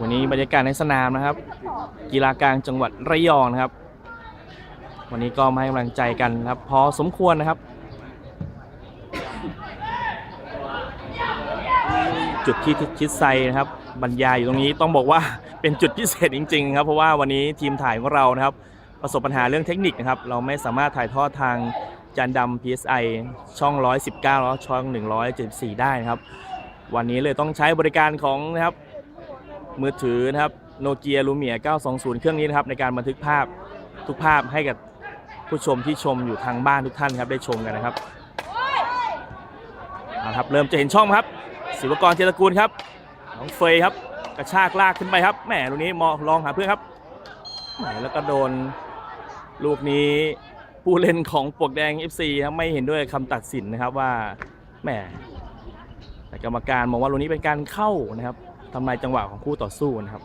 วันนี้บรรยากาศในสนามนะครับ กีฬากลางจังหวัดระยองนะครับ วันนี้ก็มาให้กำลังใจกันนะครับ พอสมควรนะครับ จุดที่ชิดไซนะครับ บรรยายอยู่ตรงนี้ต้องบอกว่าเป็นจุดพิเศษจริง ๆ ครับ เพราะว่าวันนี้ทีมถ่ายของเรานะครับ ประสบปัญหาเรื่องเทคนิคนะครับ เราไม่สามารถถ่ายทอดทางจานดำ PSI ช่อง 119 แล้วช่อง 174 ได้นะครับ วันนี้เลยต้องใช้บริการของนะครับ มือถือนะครับโนเกียลูเมีย920 เครื่องนี้นะครับในการบันทึกภาพทุกภาพให้กับผู้ชมที่ชมอยู่ทางบ้านทุกท่านครับได้ชมกันนะครับเอาครับเริ่มจะเห็นช่องครับ ศิวกรเจตระกูลครับน้องเฟยครับกระชากลากขึ้นไปครับแหมลูกนี้มองลองหาเพื่อนครับแหมแล้วก็โดนลูกนี้ผู้เล่นของปลวกแดง FC ครับไม่เห็นด้วยคำตัดสินนะครับว่าแหมแต่กรรมการมองว่าลูกนี้เป็นการเข้านะครับ ทำลายจังหวะของคู่ต่อสู้นะครับ